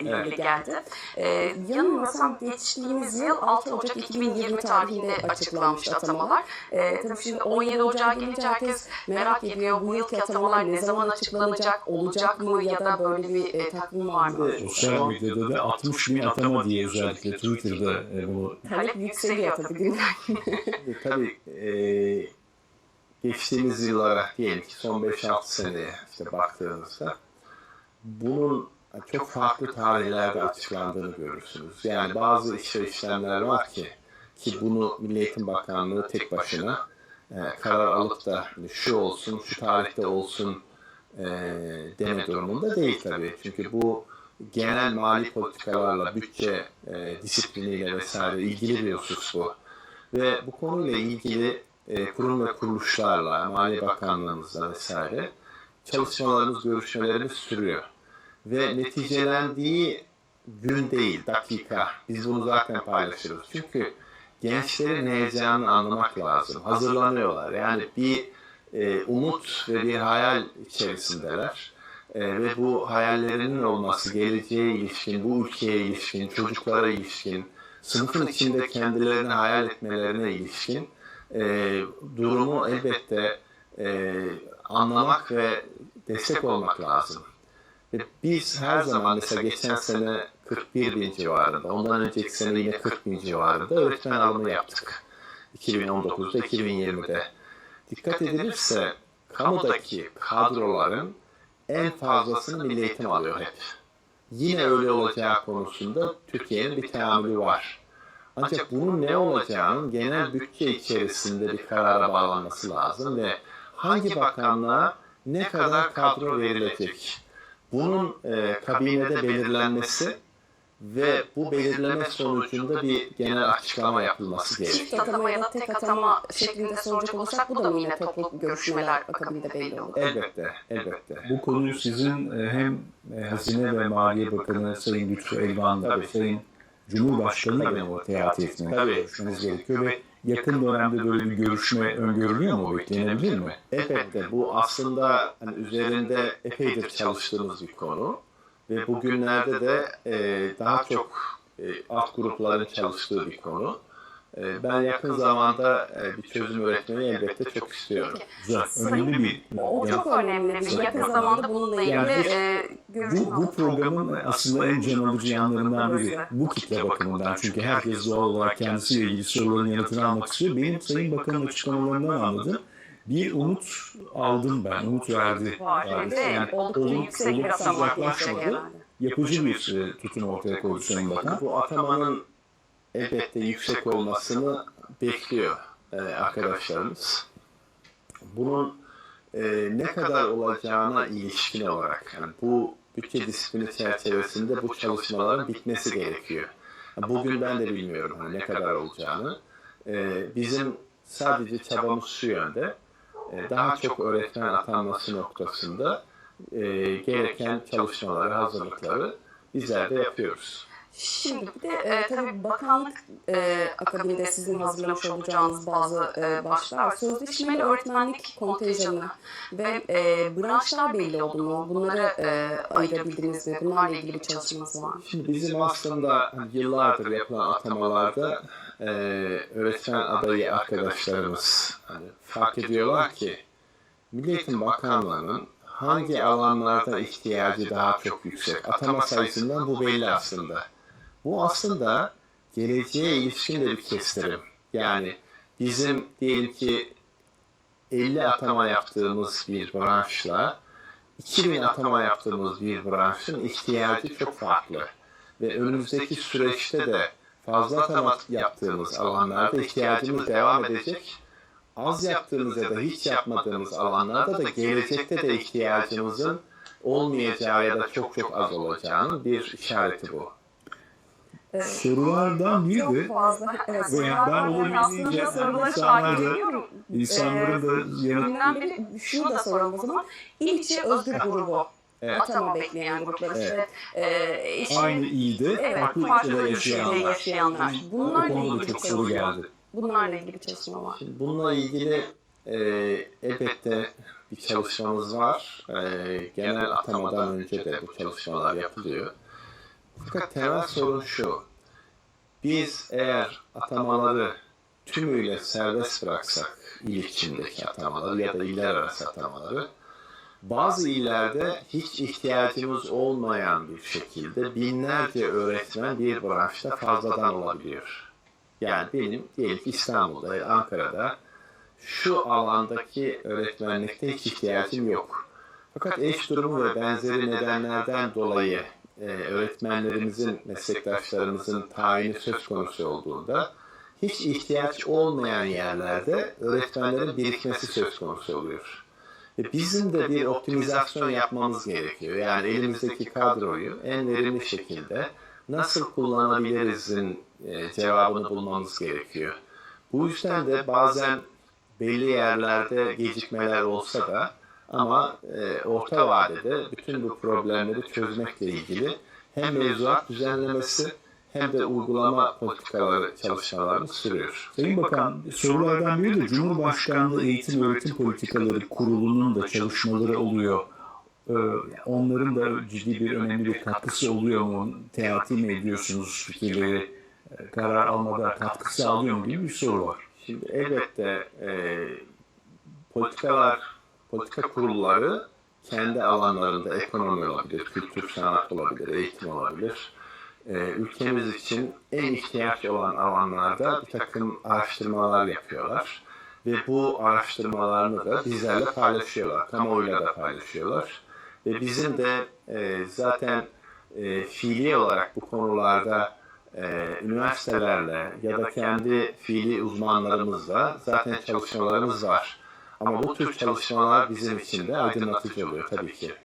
ilgili geldi. E, yanılmıyorsam geçtiğimiz yıl 6 Ocak 2020 tarihinde açıklanmıştı atamalar. E, tabii şimdi 17 Ocak'a gelince herkes merak ediyor bu yılki atamalar ne zaman açıklanacak, olacak mı ya da böyle bir e, takvim var mı? Sosyal medyada da 60 bin atama diye özellikle Twitter'da e, bunu Talep yükseliyor tabii. Şimdi tabii e, geçtiğimiz yıllara diyelim ki son 5-6 seneye işte baktığınızda bunun çok farklı tarihlerde açıklandığını görürsünüz. Yani bazı işe işlemler var ki ki bunu Milli Eğitim Bakanlığı tek başına e, karar alıp da şu olsun, şu tarihte olsun e, deme durumunda değil tabii. Çünkü bu genel mali politikalarla, bütçe e, disipliniyle vesaire ilgili bir husus bu. Ve bu konuyla ilgili e, kurum ve kuruluşlarla, Maliye Bakanlığımızla vesaire çalışmalarımız, görüşmelerimiz sürüyor. Ve neticelendiği gün değil, dakika. Biz bunu zaten paylaşırız. Çünkü gençlerin heyecanını anlamak lazım. Hazırlanıyorlar. Yani bir e, umut ve bir hayal içerisindeler. E, ve bu hayallerinin olması, geleceğe ilişkin, bu ülkeye ilişkin, çocuklara ilişkin, sınıfın içinde kendilerini hayal etmelerine ilişkin e, durumu elbette e, anlamak ve destek olmak lazım. Ve biz her zaman mesela geçen sene 41 bin civarında, ondan önceki sene yine 40 bin civarında öğretmen alımı yaptık. 2019'da, 2020'de. Dikkat edilirse kamudaki kadroların en fazlasını milli eğitim alıyor hep. Yine öyle olacağı konusunda Türkiye'nin bir teamülü var. Ancak bunun ne olacağının genel bütçe içerisinde bir karara bağlanması lazım ve hangi bakanlığa ne kadar kadro verilecek? Bunun e, kabinede belirlenmesi ve bu belirleme sonucunda bir genel açıklama yapılması Çift gerekiyor. atama ya da tek atama şeklinde soracak olursak bu da mı yine toplu görüşmeler akabinde belli olur? Elbette, elbette. bu konuyu sizin e, hem e, Hazine ve Maliye Bakanı Sayın Lütfü Elvan ve. Sayın Cumhurbaşkanı ile ortaya etmeniz Tabii. görüşmeniz gerekiyor ve yakın dönemde böyle bir görüşme öngörülüyor mu? Beklenebilir mi? Elbette bu aslında hani üzerinde epeydir çalıştığımız bir konu ve bugünlerde de e, daha çok e, alt grupların çalıştığı bir konu. E, ben yakın zamanda e, bir çözüm üretmeyi elbette çok istiyorum. Güzel. Önemli bir O yani çok önemli bir şey. Yakın zamanda bununla ilgili Yani bu- e, görüşme Bu, bu programın aslında en can alıcı yanlarından biri. Bu kitle bakımından. Çünkü herkes doğal olarak kendisiyle ilgili soruların yanıtını almak istiyor. Benim Sayın Bakan'ın açıklamalarından anladım. Bir umut aldım ben. Umut verdi. de Yani oldukça olum- yüksek bir olumsuz atama yaklaşmadı. Yapıcı bir e, tutum ortaya koydu Sayın Bakan. Bu atamanın elbette yüksek olmasını bekliyor e, arkadaşlarımız. Bunun e, ne kadar olacağına ilişkin olarak yani bu bütçe disiplini çerçevesinde bu çalışmaların bitmesi gerekiyor. Bugün ben de bilmiyorum hani ne kadar olacağını. E, bizim sadece çabamız şu yönde. e, daha çok öğretmen atanması noktasında e, gereken çalışmaları, hazırlıkları bizler de yapıyoruz. Şimdi bir de e, tabii bakanlık e, akabinde sizin hazırlamış olacağınız bazı e, başlıklar var. Sözleşmeli öğretmenlik kontenjanı ve e, branşlar belli oldu mu? Bunları e, ayırabildiniz mi? Bunlarla ilgili bir çalışmanız var mı? Şimdi bizim aslında hani yıllardır yapılan atamalarda e, öğretmen adayı arkadaşlarımız hani fark ediyorlar ki Milli Eğitim Bakanlığı'nın hangi alanlarda ihtiyacı daha çok yüksek. Atama sayısından bu belli aslında. Bu aslında geleceğe ilişkin de bir kestirim. Yani bizim diyelim ki 50 atama yaptığımız bir branşla 2000 atama yaptığımız bir branşın ihtiyacı çok farklı. Ve önümüzdeki süreçte de fazla atama yaptığımız alanlarda ihtiyacımız devam edecek. Az yaptığımız ya da hiç yapmadığımız alanlarda da gelecekte de ihtiyacımızın olmayacağı ya da çok çok az olacağının bir işareti bu. Sorulardan biri Çok de fazla. Evet, Ve sorular ben olabildiğince aslında soruları insanlar takip da- ediyorum. insanların da yanıt beri şunu da soralım o zaman. İl içi özgür grubu. Evet. Atama bekleyen gruplar işte. E, eşi- aynı iyiydi. Evet, farklı farklı yaşayanlar. yaşayanlar. Bu Bunlarla ilgili çok soru geldi. Bunlarla ilgili bir çalışma var. Şimdi bununla ilgili e, elbette bir çalışmamız var. E, genel atamadan önce de bu çalışmalar yapılıyor. Fakat temel sorun şu. Biz eğer atamaları tümüyle serbest bıraksak il içindeki atamaları ya da iller arası atamaları bazı illerde hiç ihtiyacımız olmayan bir şekilde binlerce öğretmen bir branşta fazladan olabiliyor. Yani benim diyelim ki İstanbul'da, Ankara'da şu alandaki öğretmenlikte hiç ihtiyacım yok. Fakat eş durumu ve benzeri nedenlerden dolayı e, öğretmenlerimizin, meslektaşlarımızın tayini söz konusu olduğunda hiç ihtiyaç olmayan yerlerde öğretmenlerin birikmesi söz konusu oluyor. Ve bizim de bir optimizasyon yapmamız gerekiyor. Yani elimizdeki kadroyu en verimli şekilde nasıl kullanabilirizin e, cevabını bulmamız gerekiyor. Bu yüzden de bazen belli yerlerde gecikmeler olsa da ama e, orta vadede bütün bu problemleri çözmekle ilgili hem mevzuat düzenlemesi hem de uygulama politikaları çalışmalarımız sürüyor. Sayın Bakan, sorulardan biri de Cumhurbaşkanlığı Eğitim Öğretim Politikaları Kurulu'nun da çalışmaları oluyor. Ee, Onların da ciddi bir önemli bir katkısı oluyor mu? Teati mi ediyorsunuz fikirleri? e, Karar almada katkı sağlıyor mu gibi bir soru var. Şimdi elbette e, politikalar, politika kurulları kendi alanlarında ekonomi olabilir, kültür, sanat olabilir, eğitim olabilir. E, ülkemiz için en ihtiyaç olan alanlarda bir takım araştırmalar yapıyorlar. Ve bu araştırmalarını da bizlerle paylaşıyorlar, kamuoyuyla da paylaşıyorlar. Ve bizim de e, zaten e, fiili olarak bu konularda e, üniversitelerle ya da kendi fiili uzmanlarımızla zaten çalışmalarımız var. Ama bu tür çalışmalar bizim için de aydınlatıcı oluyor tabii ki.